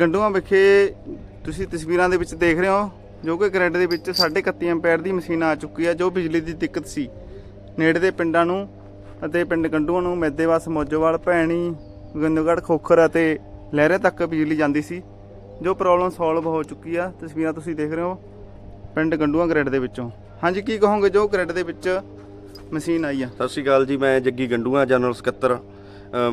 ਗੰਡੂਆਂ ਵਿਖੇ ਤੁਸੀਂ ਤਸਵੀਰਾਂ ਦੇ ਵਿੱਚ ਦੇਖ ਰਹੇ ਹੋ, ਜੋ ਕਿ ਗ੍ਰਿਡ ਦੇ ਵਿੱਚ 31 ਐਂਪੀਅਰ ਦੀ ਮਸ਼ੀਨ ਆ ਚੁੱਕੀ ਹੈ, ਜੋ ਬਿਜਲੀ ਦੀ ਦਿੱਕਤ ਸੀ। ਨੇੜੇ ਦੇ ਪਿੰਡਾਂ ਨੂੰ ਅਤੇ ਪਿੰਡ ਗੰਡੂਆਂ ਨੂੰ ਮੈਦੇਵਾਸ, ਮੋਜੋਵਾਲ, ਭੈਣੀ ਗੰਦੂਗੜ੍ਹ ਖੋਖਰ ਅਤੇ ਲਹਿਰੇ ਤੱਕ ਬਿਜਲੀ ਜਾਂਦੀ ਸੀ, ਜੋ ਪ੍ਰੋਬਲਮ ਸੋਲਵ ਹੋ ਚੁੱਕੀ ਆ। ਤਸਵੀਰਾਂ ਤੁਸੀਂ ਦੇਖ ਰਹੇ ਹੋ ਪਿੰਡ ਗੰਡੂਆਂ ਗ੍ਰਿਡ ਦੇ ਵਿੱਚੋਂ। ਹਾਂਜੀ, ਕੀ ਕਹੋਗੇ, ਜੋ ਗ੍ਰਿਡ ਦੇ ਵਿੱਚ ਮਸ਼ੀਨ ਆਈ ਆ? ਸਤਿ ਸ਼੍ਰੀ ਅਕਾਲ ਜੀ, ਮੈਂ ਜੱਗੀ ਗੰਡੂਆਂ, ਜਨਰਲ ਸਕੱਤਰ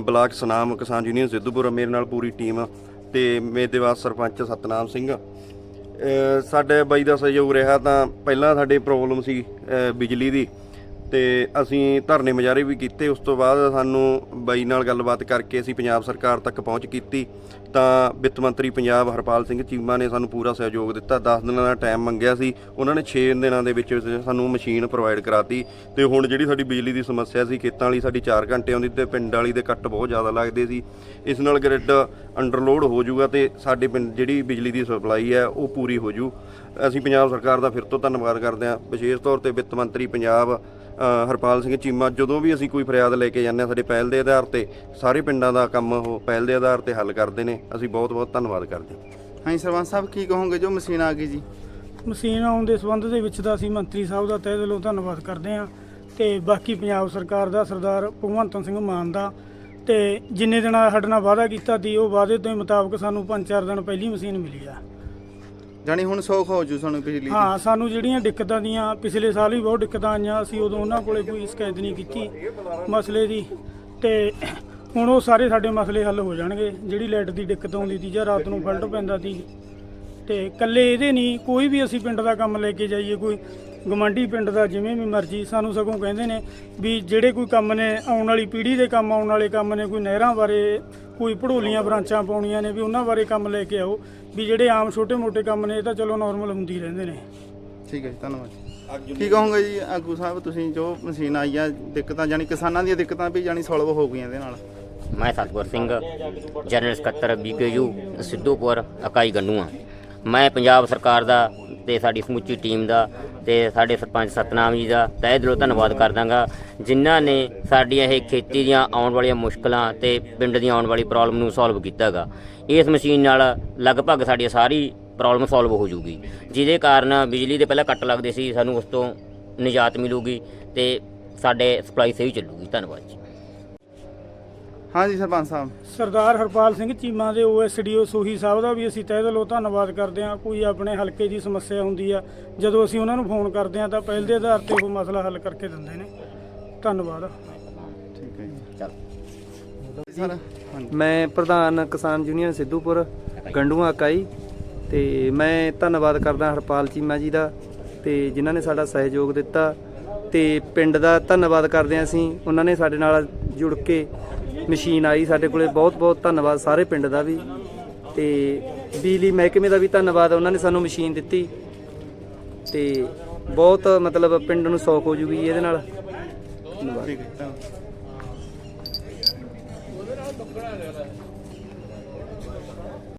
ਬਲਾਕ ਸੁਨਾਮ, ਕਿਸਾਨ ਯੂਨੀਅਨ ਸਿੱਧੂਪੁਰ, ਮੇਰੇ ਨਾਲ ਪੂਰੀ ਟੀਮ ਤੇ ਮੇਦੇਵਾਸ ਸਰਪੰਚ ਸਤਨਾਮ ਸਿੰਘ। ਅ, ਸਾਡੇ ਬਾਈ ਦਾ ਸਹਿਯੋਗ ਰਿਹਾ ਤਾਂ ਪਹਿਲਾਂ ਸਾਡੇ ਪ੍ਰੋਬਲਮ ਸੀ ਬਿਜਲੀ ਦੀ। ਤੇ ਅਸੀਂ ਧਰਨੇ ਮੁਜ਼ਾਹਰੇ ਵੀ ਕੀਤੇ। ਉਸ ਤੋਂ ਬਾਅਦ ਸਾਨੂੰ ਬਾਈ ਨਾਲ ਗੱਲਬਾਤ ਕਰਕੇ ਅਸੀਂ ਪੰਜਾਬ ਸਰਕਾਰ ਤੱਕ ਪਹੁੰਚ ਕੀਤੀ। ਤਾਂ ਵਿੱਤ ਮੰਤਰੀ ਪੰਜਾਬ ਹਰਪਾਲ ਸਿੰਘ ਚੀਮਾ ਨੇ ਸਾਨੂੰ ਪੂਰਾ ਸਹਿਯੋਗ ਦਿੱਤਾ। 10 ਦਿਨਾਂ ਦਾ ਟਾਈਮ ਮੰਗਿਆ ਸੀ। ਉਹਨਾਂ ਨੇ 6 ਦਿਨਾਂ ਦੇ ਵਿੱਚ ਸਾਨੂੰ ਮਸ਼ੀਨ ਪ੍ਰੋਵਾਈਡ ਕਰਾਤੀ। ਤੇ ਹੁਣ ਜਿਹੜੀ ਸਾਡੀ ਬਿਜਲੀ ਦੀ ਸਮੱਸਿਆ ਸੀ, ਖੇਤਾਂ ਵਾਲੀ ਸਾਡੀ 4 ਘੰਟੇ ਆਉਂਦੀ ਤੇ ਪਿੰਡ ਵਾਲੀ ਦੇ ਕੱਟ ਬਹੁਤ ਜ਼ਿਆਦਾ ਲੱਗਦੇ ਸੀ। ਇਸ ਨਾਲ ਗ੍ਰਿਡ ਅੰਡਰਲੋਡ ਹੋ ਜਾਊਗਾ ਤੇ ਸਾਡੇ ਪਿੰਡ ਜਿਹੜੀ ਬਿਜਲੀ ਦੀ ਸਪਲਾਈ ਹੈ, ਉਹ ਪੂਰੀ ਹੋ ਜੂ ਅਸੀਂ ਪੰਜਾਬ ਸਰਕਾਰ ਦਾ ਫਿਰ ਤੋਂ ਧੰਨਵਾਦ ਕਰਦੇ ਹਾਂ। ਵਿਸ਼ੇਸ਼ ਤੌਰ ਤੇ ਵਿੱਤ ਮੰਤਰੀ ਪੰਜਾਬ ਹਰਪਾਲ ਸਿੰਘ ਚੀਮਾ ਜਦੋਂ ਵੀ ਅਸੀਂ ਕੋਈ ਫਰਿਆਦ ਲੈ ਕੇ ਜਾਂਦੇ ਹਾਂ ਸਾਡੇ ਪਹਿਲ ਦੇ ਆਧਾਰ ਤੇ ਸਾਰੇ ਪਿੰਡਾਂ ਦਾ ਕੰਮ ਉਹ ਪਹਿਲ ਦੇ ਆਧਾਰ ਤੇ ਹੱਲ ਕਰਦੇ ਨੇ। ਅਸੀਂ ਬਹੁਤ ਬਹੁਤ ਧੰਨਵਾਦ ਕਰਦੇ ਹਾਂ। ਹਾਂਜੀ ਸਰਪੰਚ ਸਾਹਿਬ ਕੀ ਕਹੋਗੇ ਜੋ ਮਸ਼ੀਨ ਆ ਗਈ ਜੀ? ਮਸ਼ੀਨ ਆਉਣ ਦੇ ਸੰਬੰਧ ਦੇ ਵਿੱਚ ਤਾਂ ਅਸੀਂ ਮੰਤਰੀ ਸਾਹਿਬ ਦਾ ਤਹਿ ਦਿਲੋਂ ਧੰਨਵਾਦ ਕਰਦੇ ਹਾਂ ਤੇ ਬਾਕੀ ਪੰਜਾਬ ਸਰਕਾਰ ਦਾ ਸਰਦਾਰ ਭਗਵੰਤ ਸਿੰਘ ਮਾਨ ਦਾ ਤੇ ਜਿੰਨੇ ਦਿਨਾਂ ਸਾਡੇ ਨਾਲ ਵਾਅਦਾ ਕੀਤਾ ਸੀ ਉਹ ਵਾਅਦੇ ਤੋਂ ਮੁਤਾਬਕ ਸਾਨੂੰ 5-4 ਦਿਨ ਪਹਿਲੀ ਮਸ਼ੀਨ ਮਿਲੀ ਆ। ਜਾਣੀ ਹੁਣ ਸੌਖ ਹੋ ਜੂ ਸਾਨੂੰ ਬਿਜਲੀ ਦੀ। ਹਾਂ, ਸਾਨੂੰ ਜਿਹੜੀਆਂ ਦਿੱਕਤਾਂ ਦੀਆਂ ਪਿਛਲੇ ਸਾਲ ਵੀ ਬਹੁਤ ਦਿੱਕਤਾਂ ਆਈਆਂ, ਅਸੀਂ ਉਦੋਂ ਉਹਨਾਂ ਕੋਲੇ ਕੋਈ ਸ਼ਿਕਾਇਤ ਨਹੀਂ ਕੀਤੀ ਮਸਲੇ ਦੀ। ਤੇ ਹੁਣ ਉਹ ਸਾਰੇ ਸਾਡੇ ਮਸਲੇ ਹੱਲ ਹੋ ਜਾਣਗੇ, ਜਿਹੜੀ ਲਾਈਟ ਦੀ ਦਿੱਕਤ ਆਉਂਦੀ ਸੀ ਜਾਂ ਰਾਤ ਨੂੰ ਫਲਟ ਪੈਂਦਾ ਸੀ। ਤੇ ਇਕੱਲੇ ਇਹਦੇ ਨਹੀਂ, ਕੋਈ ਵੀ ਅਸੀਂ ਪਿੰਡ ਦਾ ਕੰਮ ਲੈ ਕੇ ਜਾਈਏ, ਕੋਈ ਗਮੰਡੀ ਪਿੰਡ ਦਾ ਜਿਵੇਂ ਵੀ ਮਰਜ਼ੀ, ਸਾਨੂੰ ਸਗੋਂ ਕਹਿੰਦੇ ਨੇ ਵੀ ਜਿਹੜੇ ਕੋਈ ਕੰਮ ਨੇ, ਆਉਣ ਵਾਲੀ ਪੀੜ੍ਹੀ ਦੇ ਕੰਮ ਆਉਣ ਵਾਲੇ ਕੰਮ ਨੇ, ਕੋਈ ਨਹਿਰਾਂ ਬਾਰੇ ਕੋਈ ਭੜੋਲੀਆਂ ਬ੍ਰਾਂਚਾਂ ਪਾਉਣੀਆਂ ਨੇ ਵੀ ਉਹਨਾਂ ਬਾਰੇ ਕੰਮ ਲੈ ਕੇ ਆਓ। ਵੀ ਜਿਹੜੇ ਆਮ ਛੋਟੇ-ਮੋਟੇ ਕੰਮ ਨੇ ਇਹ ਤਾਂ ਚਲੋ ਨਾਰਮਲ ਹੁੰਦੀ ਹੀ ਰਹਿੰਦੇ ਨੇ। ਠੀਕ ਹੈ ਜੀ ਧੰਨਵਾਦ ਕੀ ਕਹੋਗੇ ਜੀ ਆਗੂ ਸਾਹਿਬ ਤੁਸੀਂ ਜੋ ਮਸ਼ੀਨ ਆਈ ਆ ਦਿੱਕਤਾਂ ਜਾਨੀ ਕਿਸਾਨਾਂ ਦੀਆਂ ਦਿੱਕਤਾਂ ਵੀ ਜਾਨੀ ਸੋਲਵ ਹੋ ਗਈਆਂ ਇਹਦੇ ਨਾਲ? ਮੈਂ ਸਤਗੁਰ ਸਿੰਘ ਜਨਰਲ ਸਕੱਤਰ ਬੀਕੇਯੂ ਸਿੱਧੂਪੁਰ ਇਕਾਈ ਗੰਨੂਆ। ਮੈਂ ਪੰਜਾਬ ਸਰਕਾਰ ਦਾ ਤੇ ਸਾਡੀ ਸਮੁੱਚੀ ਟੀਮ ਦਾ ਤੇ ਸਾਡੇ ਸਰਪੰਚ ਸਤਨਾਮ ਜੀ ਦਾ ਤਹਿ ਦਿਲੋਂ ਧੰਨਵਾਦ ਕਰਦਾਂਗਾ। ਜਿਨ੍ਹਾਂ ਨੇ ਸਾਡੀਆਂ ਇਹ ਖੇਤੀ ਦੀਆਂ ਆਉਣ ਵਾਲੀਆਂ ਮੁਸ਼ਕਲਾਂ ਤੇ ਪਿੰਡ ਦੀਆਂ ਆਉਣ ਵਾਲੀ ਪ੍ਰੋਬਲਮ ਨੂੰ ਸੋਲਵ ਕੀਤਾਗਾ। ਇਸ ਮਸ਼ੀਨ ਨਾਲ ਲਗਭਗ ਸਾਡੀ ਸਾਰੀ ਪ੍ਰੋਬਲਮ ਸੋਲਵ ਹੋ ਜੂਗੀ। ਜਿਹਦੇ ਕਾਰਨ ਬਿਜਲੀ ਦੇ ਪਹਿਲਾਂ ਕੱਟ ਲੱਗਦੇ ਸੀ, ਸਾਨੂੰ ਉਸ ਤੋਂ ਨਿਜਾਤ ਮਿਲੂਗੀ ਤੇ ਸਾਡੇ ਸਪਲਾਈ ਸਹੀ ਚੱਲੂਗੀ। ਧੰਨਵਾਦ ਜੀ। ਹਾਂਜੀ ਸਰਪੰਚ ਸਾਹਿਬ। ਸਰਦਾਰ ਹਰਪਾਲ ਸਿੰਘ ਚੀਮਾ ਦੇ ਓਐਸਡੀਓ ਸੋਹੀ ਸਾਹਿਬ ਦਾ ਵੀ ਅਸੀਂ ਤਹਿ ਦਿਲੋਂ ਧੰਨਵਾਦ ਕਰਦੇ ਹਾਂ। ਕੋਈ ਆਪਣੇ ਹਲਕੇ ਦੀ ਸਮੱਸਿਆ ਹੁੰਦੀ ਆ ਜਦੋਂ ਅਸੀਂ ਉਹਨਾਂ ਨੂੰ ਫੋਨ ਕਰਦੇ ਹਾਂ ਤਾਂ ਪਹਿਲ ਦੇ ਆਧਾਰ ਤੇ ਉਹ ਮਸਲਾ ਹੱਲ ਕਰਕੇ ਦਿੰਦੇ ਨੇ। ਧੰਨਵਾਦ। ਠੀਕ ਹੈ ਜੀ। ਚਲ। ਸਰ। ਹਾਂਜੀ। ਮੈਂ ਪ੍ਰਧਾਨ ਕਿਸਾਨ ਯੂਨੀਅਨ ਸਿੱਧੂਪੁਰ ਗੰਡੂਆ ਇਕਾਈ ਤੇ ਮੈਂ ਧੰਨਵਾਦ ਕਰਦਾ ਹਰਪਾਲ ਚੀਮਾ ਜੀ ਦਾ ਤੇ ਜਿਨ੍ਹਾਂ ਨੇ ਸਾਡਾ ਸਹਿਯੋਗ ਦਿੱਤਾ। ਤੇ ਪਿੰਡ ਦਾ ਧੰਨਵਾਦ ਕਰਦੇ ਹਾਂ ਅਸੀਂ। ਉਹਨਾਂ ਨੇ ਸਾਡੇ ਨਾਲ ਜੁੜ ਕੇ ਮਸ਼ੀਨ ਆਈ ਸਾਡੇ ਕੋਲੇ। ਬਹੁਤ ਬਹੁਤ ਧੰਨਵਾਦ ਸਾਰੇ ਪਿੰਡ ਦਾ ਵੀ। ਤੇ ਬਿਜਲੀ ਮਹਿਕਮੇ ਦਾ ਵੀ ਧੰਨਵਾਦ ਉਹਨਾਂ ਨੇ ਸਾਨੂੰ ਮਸ਼ੀਨ ਦਿੱਤੀ। ਤੇ ਬਹੁਤ ਮਤਲਬ ਪਿੰਡ ਨੂੰ ਸੌਖ ਹੋ ਜੂਗੀ ਇਹਦੇ ਨਾਲ। ਧੰਨਵਾਦ।